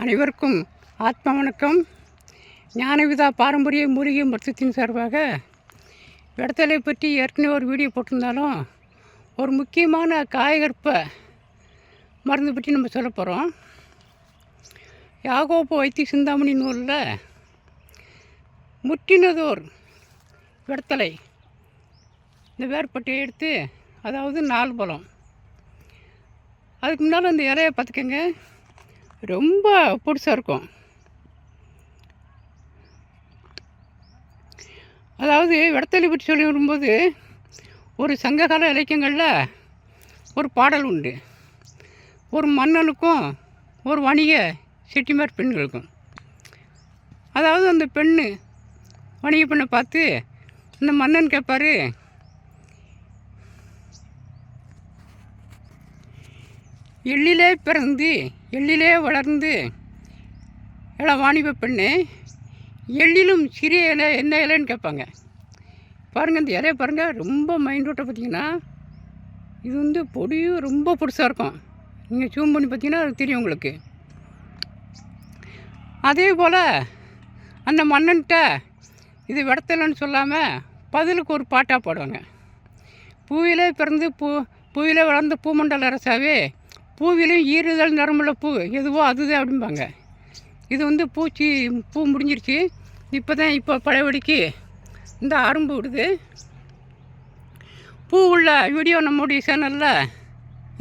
அனைவருக்கும் ஆத்ம வணக்கம். ஞானவிதா பாரம்பரிய மூலிகை மருத்துவத்தின் சார்பாக விடத்தலை பற்றி ஏற்கனவே ஒரு வீடியோ போட்டிருந்தாலும் ஒரு முக்கியமான காயகற்ப மருந்து பற்றி நம்ம சொல்ல போகிறோம் யாகோப்பு வைத்திய சிந்தாமணி நூலில் முற்றினதோர் விடத்தலை இந்த வேர்பட்டையை எடுத்து அதாவது நாலு பழம். அதுக்கு முன்னால் அந்த இலையை பார்த்துக்கங்க. ரொம்ப புதுசாக இருக்கும். அதாவது விடத்தலி பற்றி சொல்லி வரும்போது ஒரு சங்ககால இலக்கியங்களில் ஒரு பாடல் உண்டு. ஒரு மன்னனுக்கும் ஒரு வணிக செட்டிமார் பெண்களுக்கும். அதாவது அந்த பெண்ணு வணிக பெண்ணை பார்த்து அந்த மன்னன் கேட்பாரு எள்ளிலே பிறந்து எள்ளிலே வளர்ந்து எல்லாம் வாணிப பெண்ணு எள்ளிலும் சிறிய இலை என்ன இலைன்னு கேட்பாங்க. பாருங்கள் இந்த இலையை பாருங்கள் ரொம்ப மைண்ட் விட்ட பார்த்தீங்கன்னா இது வந்து பொடியும் ரொம்ப புதுசாக இருக்கும். நீங்கள் ஜூம் பண்ணி பார்த்தீங்கன்னா அது தெரியும் உங்களுக்கு. அதே போல் அந்த மன்னன்கிட்ட இது விடத்தலைன்னு சொல்லாமல் பதிலுக்கு ஒரு பாட்டாக பாடுவாங்க. பூவிலே பிறந்து பூ பூவிலே வளர்ந்த பூமண்டல அரசாவே பூவிலையும் ஈறுதல் நிறமுள்ள பூ. எதுவோ அதுதான் அப்படிம்பாங்க. இது வந்து பூச்சி பூ முடிஞ்சிருச்சு. இப்போ தான் இப்போ பழையபடிக்கு இந்த அரும்பு விடுது. பூ உள்ள வீடியோ நம்முடைய சேனலில்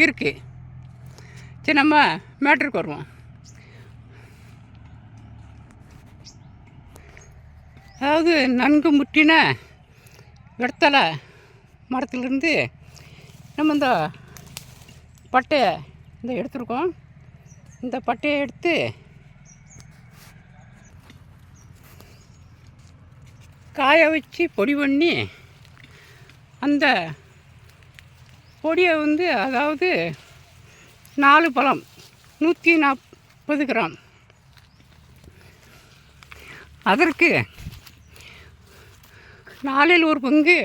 இருக்குது சரி நம்ம மேட்ருக்கு வருவோம். அதாவது நன்கு முற்றின வெத்தலை மரத்துலேருந்து நம்ம இந்த பட்டையை இந்த எடுத்துருக்கோம். இந்த பட்டையை எடுத்து காய வச்சு பொடி பண்ணி அந்த பொடியை வந்து அதாவது நாலு பழம் நூற்றி நாற்பது கிராம். அதற்கு நாலில் ஒரு பங்கு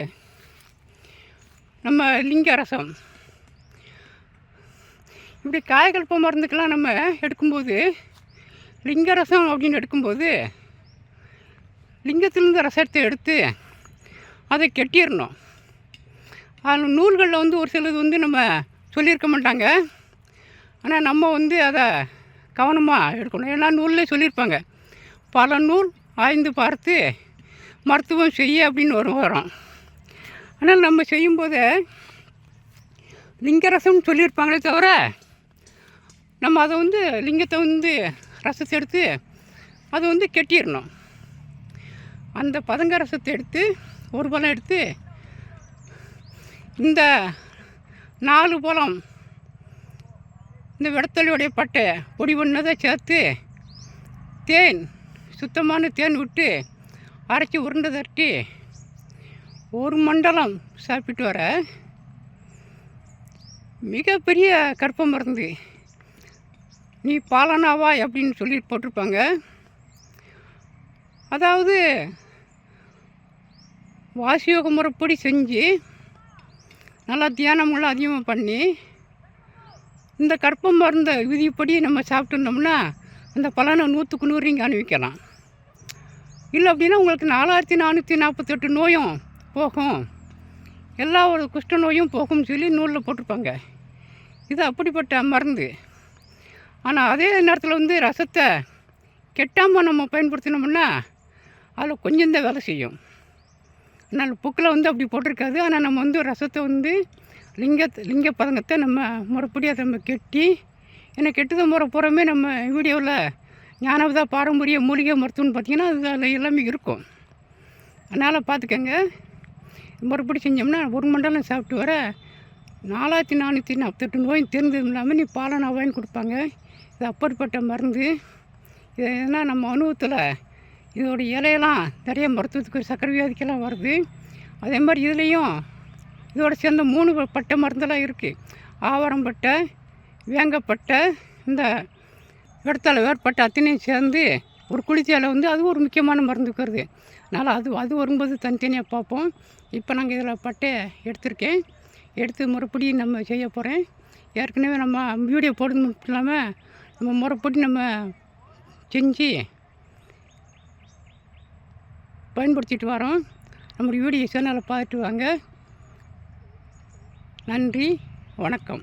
நம்ம லிங்க ரசம் இப்படி காய்கல்ப மருந்துக்கெல்லாம் நம்ம எடுக்கும்போது லிங்க ரசம் அப்படின்னு எடுக்கும்போது லிங்கத்திலிருந்து ரசத்தை எடுத்து அதை கெட்டிடணும். அதில் நூல்களில் வந்து ஒரு சிலது வந்து நம்ம சொல்லியிருக்க மாட்டாங்க. ஆனால் நம்ம வந்து அதை கவனமாக எடுக்கணும். ஏன்னா நூல்லே சொல்லியிருப்பாங்க. பல நூல் ஆய்ந்து பார்த்து மருத்துவம் செய்ய அப்படின்னு வரும் வரும். ஆனால் நம்ம செய்யும்போது லிங்கரசம்னு சொல்லியிருப்பாங்களே தவிர நம்ம அதை வந்து லிங்கத்தை வந்து ரசத்தை எடுத்து அதை வந்து கெட்டிடணும். அந்த பதங்க ரசத்தை எடுத்து ஒரு பழம் எடுத்து இந்த நாலு பழம் இந்த விடத்தலையுடைய பட்டை பொடி பண்ணதை சேர்த்து தேன் சுத்தமான தேன் விட்டு அரைச்சி உருண்டை தட்டி ஒரு மண்டலம் சாப்பிட்டு வர மிகப்பெரிய கற்ப மருந்து. நீ பாலனாவா அப்படின்னு சொல்லி போட்டிருப்பாங்க. அதாவது வாசியோக முறைப்படி செஞ்சு நல்லா தியானமெல்லாம் அதிகமாக பண்ணி இந்த கற்பம் மருந்த விதிப்படி நம்ம சாப்பிட்டுருந்தோம்னா அந்த பலனை நூற்றுக்கு நூறு இங்கே அனுபவிக்கலாம். இல்லை அப்படின்னா உங்களுக்கு நாலாயிரத்தி நானூற்றி நாற்பத்தெட்டு நோயும் போகும். எல்லா ஒரு குஷ்ட நோயும் போகும்னு சொல்லி நூலில் போட்டிருப்பாங்க. இது அப்படிப்பட்ட மருந்து. ஆனால் அதே நேரத்தில் வந்து ரசத்தை கெட்டாமல் நம்ம பயன்படுத்தினோம்னா அதில் கொஞ்சம் தான் வேலை செய்யும். ஆனால் புக்கில் வந்து அப்படி போட்டிருக்காது. ஆனால் நம்ம வந்து ரசத்தை வந்து லிங்க லிங்க பதங்கத்தை நம்ம முறைப்படி அதை நம்ம கெட்டி ஏன்னா கெட்டுத முறை புறமே நம்ம வீடியோவில் ஞானவதா பாரம்பரிய மூலிகை மருத்துவம்னு பார்த்திங்கன்னா அது அதில் எல்லாமே இருக்கும். அதனால் பார்த்துக்கங்க முறைப்படி செஞ்சோம்னா ஒரு மண்டலம் சாப்பிட்டு வர நாலாயிரத்தி நானூற்றி நாற்பத்தெட்டு நோயும் தெரிஞ்சது இல்லாமல் நீ பாலனா வாங்கி கொடுப்பாங்க. அப்பற்பட்ட மருந்து. இது எதுனா நம்ம அனுபவத்தில் இதோட இலையெல்லாம் நிறைய மருத்துவத்துக்கு சக்கரை வியாதிக்கெல்லாம் வருது. அதே மாதிரி இதுலேயும் இதோட சேர்ந்த மூணு பட்டை மருந்தெல்லாம் இருக்குது ஆவாரம்பட்டை வேங்கப்பட்டை இந்த வெடத்தலை வேறுபட்ட அத்தனையும் சேர்ந்து ஒரு குளித்தியால வந்து அது ஒரு முக்கியமான மருந்து இருக்கிறது அதனால் அது அது வரும்போது தனித்தனியாக பார்ப்போம். இப்போ நாங்கள் இதில் பட்டை எடுத்திருக்கேன். எடுத்து மறுபடியும் நம்ம செய்ய போகிறேன் ஏற்கனவே நம்ம வீடியோ போடுறது மட்டும் இல்லாமல் நம்ம முறைப்படி நம்ம செஞ்சு பயன்படுத்திட்டு வரோம். நம்முடைய வீடியோ சேனலை பார்த்துட்டு வாங்க. நன்றி வணக்கம்.